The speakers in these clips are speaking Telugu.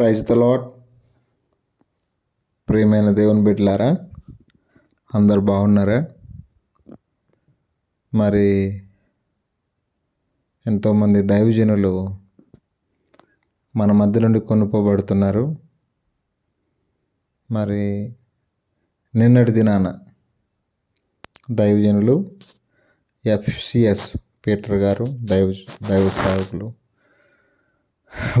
ప్రైజ్ ద లాట్ ప్రియమైన దేవుని బిడ్డలారా అందరు బాగున్నారా? మరి ఎంతోమంది దైవజనులు మన మధ్య నుండి కొనుక్కోబడుతున్నారు మరి నిన్నటి దినాన దైవజనులు ఎఫ్సిఎస్ పీటర్ గారు దైవ దైవ సేవకులు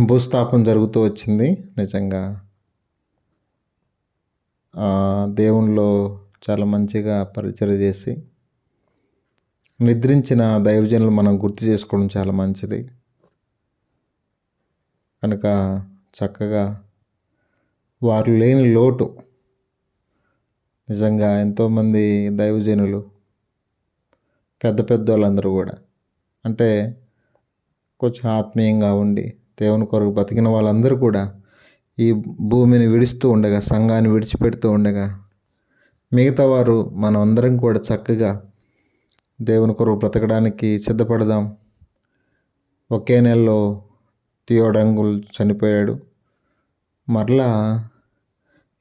భూస్థాపన జరుగుతూ వచ్చింది నిజంగా. దేవునిలో చాలా మంచిగా పరిచయం చేసి నిద్రించిన దైవజనులు మనం గుర్తు చేసుకోవడం చాలా మంచిది. కనుక చక్కగా వారు లేని లోటు నిజంగా ఎంతోమంది దైవజనులు పెద్ద పెద్ద వాళ్ళందరూ కూడా అంటే కొంచెం ఆత్మీయంగా ఉండి దేవుని కొరకు బతికిన వాళ్ళందరూ కూడా ఈ భూమిని విడుస్తూ ఉండగా సంఘాన్ని విడిచిపెడుతూ ఉండగా మిగతా వారు మనం అందరం కూడా చక్కగా దేవుని కొరకు బ్రతకడానికి సిద్ధపడదాం. ఒకే నెలలో థియోడంగుల్ చనిపోయాడు. మరలా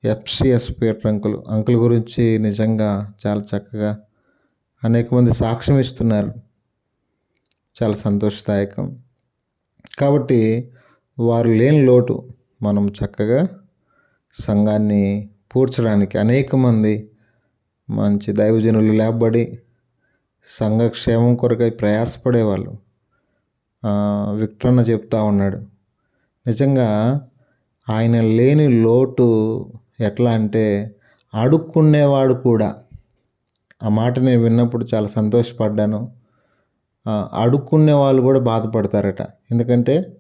ఎఫ్సిఎస్ పీటర్ అంకుల్ అంకుల్ గురించి నిజంగా చాలా చక్కగా అనేక మంది సాక్ష్యం ఇస్తున్నారు. చాలా సంతోషదాయకం. కాబట్టి వారు లేని లోటు మనం చక్కగా సంఘాన్ని పూడ్చడానికి అనేక మంది మంచి దైవజనులు లేబడి సంఘక్షేమం కొరకై ప్రయాసపడేవాళ్ళు. విక్టన్న చెప్తా ఉన్నాడు. నిజంగా ఆయన లేని లోటు ఎట్లా అంటే అడుక్కునేవాడు కూడా. ఆ మాట నేను విన్నప్పుడు చాలా సంతోషపడ్డాను. అడుక్కునే వాళ్ళు కూడా బాధపడతారట. ఎందుకంటే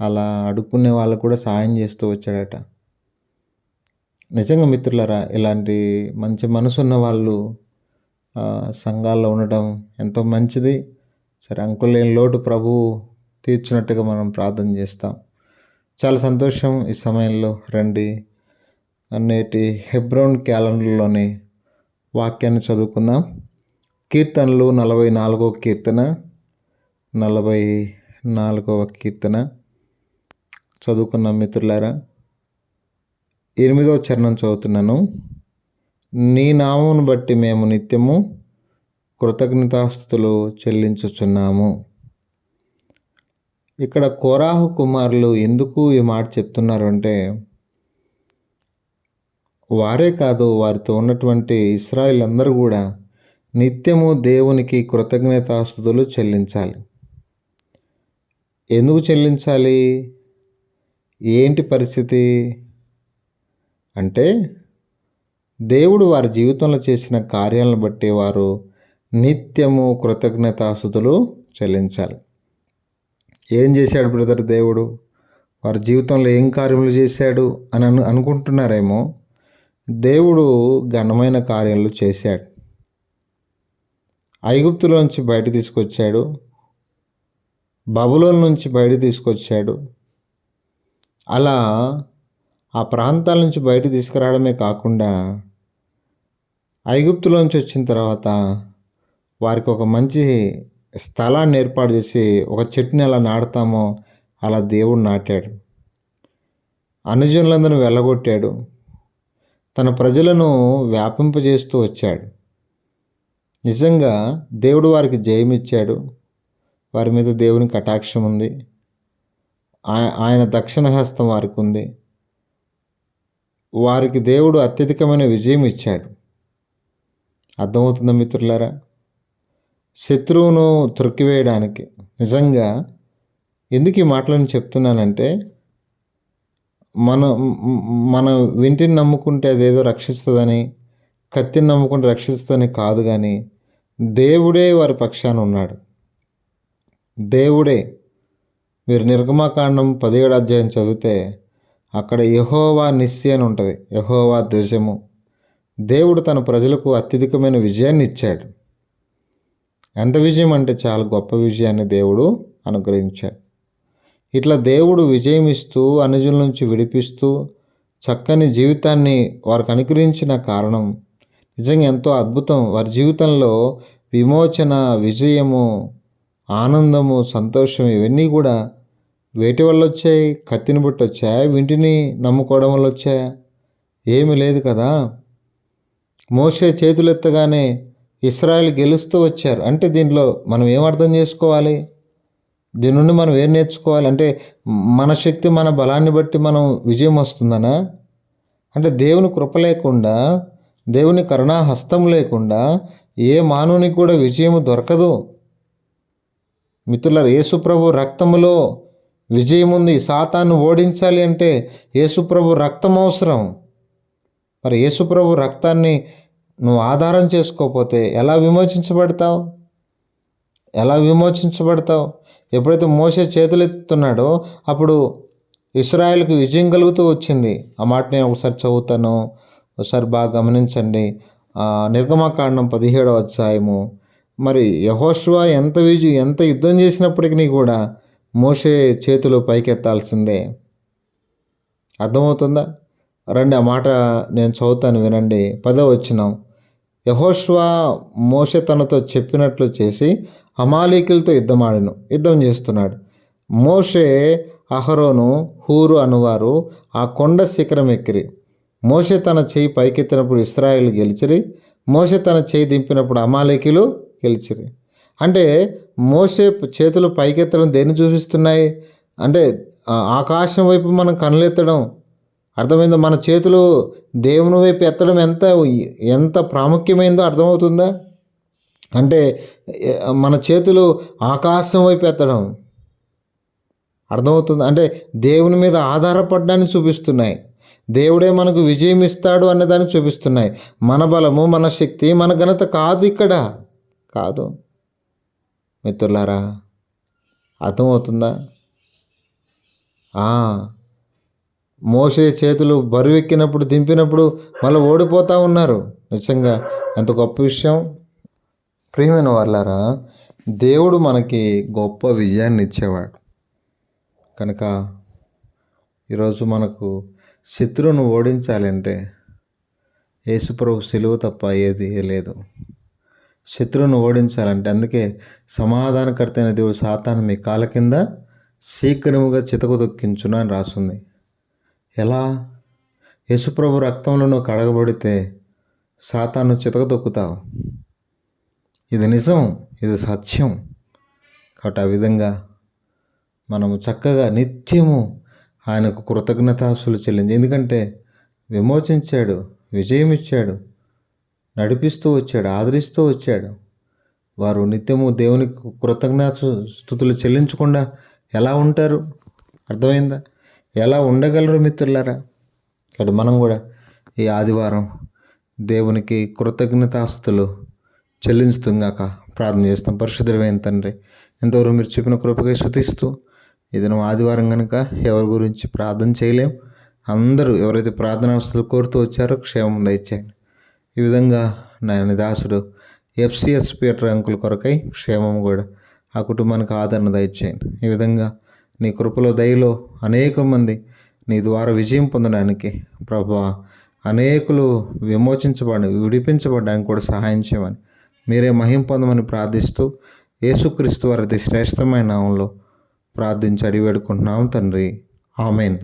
అలా అడుక్కునే వాళ్ళకు కూడా సాయం చేస్తూ వచ్చాడట. నిజంగా మిత్రులరా ఇలాంటి మంచి మనసున్న వాళ్ళు సంఘాల్లో ఉండటం ఎంతో మంచిది. సరే అంకులేని లోటు ప్రభు తీర్చినట్టుగా మనం ప్రార్థన చేస్తాం. చాలా సంతోషం ఈ సమయంలో. రండి. నేటి హెబ్రోన్ క్యాలెండర్లోని వాక్యాన్ని చదువుకుందాం. కీర్తనలు నలభై నాలుగో కీర్తన నలభై నాలుగవ కీర్తన. చదువుకున్న మిత్రులారా ఎనిమిదవ చరణం చదువుతున్నాను. నీ నామమును బట్టి మేము నిత్యము కృతజ్ఞతాస్థుతులు చెల్లించుచున్నాము. ఇక్కడ కోరాహు కుమారులు ఎందుకు ఈ మాట చెప్తున్నారు అంటే వారే కాదు వారితో ఉన్నటువంటి ఇస్రాయిల్ అందరూ కూడా నిత్యము దేవునికి కృతజ్ఞతాస్థుతులు చెల్లించాలి. ఎందుకు చెల్లించాలి? ఏంటి పరిస్థితి? అంటే దేవుడు వారి జీవితంలో చేసిన కార్యాలను బట్టి వారు నిత్యము కృతజ్ఞతాస్థుతులు చెల్లించాలి. ఏం చేశాడు బ్రదర్ దేవుడు? వారి జీవితంలో ఏం కార్యములు చేశాడు అని అను అనుకుంటున్నారేమో? దేవుడు ఘనమైన కార్యాలు చేశాడు. ఐగుప్తులోంచి బయట తీసుకొచ్చాడు. బబులోన్ నుంచి బయట తీసుకొచ్చాడు. అలా ఆ ప్రాంతాల నుంచి బయట తీసుకురావడమే కాకుండా ఐగుప్తులోంచి వచ్చిన తర్వాత వారికి ఒక మంచి స్థలాన్ని ఏర్పాటు చేసి ఒక చెట్టుని ఎలా నాటుతామో అలా దేవుడు నాటాడు. అనుజనులందరిని వెళ్ళగొట్టాడు. తన ప్రజలను వ్యాపింపజేస్తూ వచ్చాడు. నిజంగా దేవుడు వారికి జయమిచ్చాడు. వారి మీద దేవుని కటాక్షం ఉంది. ఆయన దక్షిణ హస్తం వారికి ఉంది. వారికి దేవుడు అత్యధికమైన విజయం ఇచ్చాడు. అర్థమవుతుందా మిత్రులారా? శత్రువును త్రొక్కివేయడానికి. నిజంగా ఎందుకు ఈ మాటలను చెప్తున్నానంటే మనం మన వింటిని నమ్ముకుంటే అదేదో రక్షిస్తుందని కత్తిని నమ్ముకుంటే రక్షిస్తుందని కాదు కానీ దేవుడే వారి పక్షాన ఉన్నాడు. దేవుడే మీరు నిర్గమాకాండం పదిహేడు అధ్యాయం చదివితే అక్కడ యహోవా నిస్సి అని ఉంటుంది. యహోవా ధ్వజము. దేవుడు తన ప్రజలకు అత్యధికమైన విజయాన్ని ఇచ్చాడు. ఎంత విజయం అంటే చాలా గొప్ప విజయాన్ని దేవుడు అనుగ్రహించాడు. ఇట్లా దేవుడు విజయం ఇస్తూ అనుజుల నుంచి విడిపిస్తూ చక్కని జీవితాన్ని వారికి అనుగ్రహించిన కారణం నిజంగా ఎంతో అద్భుతం. వారి జీవితంలో విమోచన విజయము ఆనందము సంతోషం ఇవన్నీ కూడా వేటి వల్ల వచ్చాయి? కత్తిని బట్టి వచ్చాయా వింటిని నమ్ముకోవడం వల్ల వచ్చాయా ఏమీ లేదు కదా? మోసే చేతులు ఎత్తగానే ఇస్రాయల్ గెలుస్తూ వచ్చారు. అంటే దీనిలో మనం ఏం అర్థం చేసుకోవాలి? దీని నుండి మనం ఏం నేర్చుకోవాలి? అంటే మన శక్తి మన బలాన్ని బట్టి మనం విజయం వస్తుందనా? అంటే దేవుని కృప లేకుండా దేవుని కరుణా హస్తం లేకుండా ఏ మానవునికి కూడా విజయం దొరకదు. మిత్రుల యేసుప్రభు రక్తములో విజయం ఉంది సాతాను ఓడించాలి అంటే యేసుప్రభు రక్తం అవసరం. మరి యేసుప్రభు రక్తాన్ని నువ్వు ఆధారం చేసుకోకపోతే ఎలా విమోచించబడతావు? ఎలా విమోచించబడతావు? ఎప్పుడైతే మోసే చేతులెత్తున్నాడో అప్పుడు ఇస్రాయల్కి విజయం కలుగుతూ వచ్చింది. ఆ మాట నేను ఒకసారి చదువుతాను. ఒకసారి బాగా గమనించండి. ఆ, నిర్గమకాండం పదిహేడవ అధ్యాయము మరి యహోష్వా ఎంత విజు ఎంత యుద్ధం చేసినప్పటికీ కూడా మోసే చేతులు పైకెత్తాల్సిందే. అర్థమవుతుందా? రండి ఆ మాట నేను చదువుతాను వినండి. పదో వచ్చినాం యహోష్వా మోసే తనతో చెప్పినట్లు చేసి అమాలీకులతో యుద్ధమాడను యుద్ధం చేస్తున్నాడు. మోషే అహరోను హూరు అనువారు ఆ కొండ శిఖరం ఎక్కిరి. మోషే తన చేయి పైకెత్తినప్పుడు ఇస్రాయిల్ గెలిచిరి. మోషే తన చేయి దింపినప్పుడు అమాలేకులు గెలిచిరి అంటే మోసే చేతులు పైకెత్తడం దేన్ని చూపిస్తున్నాయి? అంటే ఆకాశం వైపు మనం కనులెత్తడం అర్థమైందో? మన చేతులు దేవుని వైపు ఎత్తడం ఎంత ఎంత ప్రాముఖ్యమైందో అర్థమవుతుందా? అంటే మన చేతులు ఆకాశం వైపు ఎత్తడం అర్థమవుతుంది? అంటే దేవుని మీద ఆధారపడడాన్ని చూపిస్తున్నాయి. దేవుడే మనకు విజయం ఇస్తాడు అన్నదాన్ని చూపిస్తున్నాయి. మన బలము మన శక్తి మన ఘనత కాదు ఇక్కడ. కాదు. మిత్రులారా అర్థమవుతుందా? మోసే చేతులు బరువెక్కినప్పుడు దింపినప్పుడు మళ్ళీ ఓడిపోతూ ఉన్నారు. నిజంగా ఎంత గొప్ప విషయం. ప్రియమైన వాళ్ళారా దేవుడు మనకి గొప్ప విజయాన్ని ఇచ్చేవాడు. కనుక ఈరోజు మనకు శత్రువును ఓడించాలంటే యేసుప్రభు సెలవు తప్ప ఏది లేదు. శత్రువును ఓడించాలంటే అందుకే సమాధానకర్త అయిన దేవుడు సాతాను మీ కాళ్ళ కింద శీఘ్రముగా చితకు దొక్కించును అని రాస్తుంది ఎలా? యశుప్రభు రక్తంలో నువ్వు కడగబడితే సాతాను చితక దొక్కుతావు. ఇది నిజం ఇది సత్యం. కాబట్టి ఆ విధంగా మనము చక్కగా నిత్యము ఆయనకు కృతజ్ఞతాసులు చెల్లించి ఎందుకంటే విమోచించాడు విజయం ఇచ్చాడు నడిపిస్తూ వచ్చాడు ఆదరిస్తూ వచ్చాడు. వారు నిత్యము దేవునికి కృతజ్ఞత స్థుతులు చెల్లించకుండా ఎలా ఉంటారు? అర్థమైందా? ఎలా ఉండగలరు మిత్రులారా? ఇక్కడ మనం కూడా ఈ ఆదివారం దేవునికి కృతజ్ఞతాస్తులు చెల్లించుతుందాక ప్రార్థన చేస్తాం. పరిశుద్ధమైన తండ్రి ఎంతవరకు మీరు చెప్పిన కృపగా శృతిస్తూ ఏదైనా ఆదివారం కనుక ఎవరి గురించి ప్రార్థన చేయలేం? అందరూ ఎవరైతే ప్రార్థనా అవసరాలు కోరుతూ వచ్చారో క్షేమం దయచేయండి. ఈ విధంగా నాయన దాసుడు ఎఫ్సిఎస్ పీటర్ అంకుల్ కొరకై క్షేమం కూడా ఆ కుటుంబానికి ఆదరణ దయచేయండి. ఈ విధంగా నీ కృపలో దయలో అనేక మంది నీ ద్వారా విజయం పొందడానికి ప్రభా అనేకులు విమోచించబడి విడిపించబడడానికి కూడా సహాయం చేయమని మీరే మహిం పొందమని ప్రార్థిస్తూ యేసుక్రీస్తు వారి శ్రేష్టమైన నామంలో ప్రార్థించి అడిగి వేడుకుంటున్నాం తండ్రి. ఆమెన్.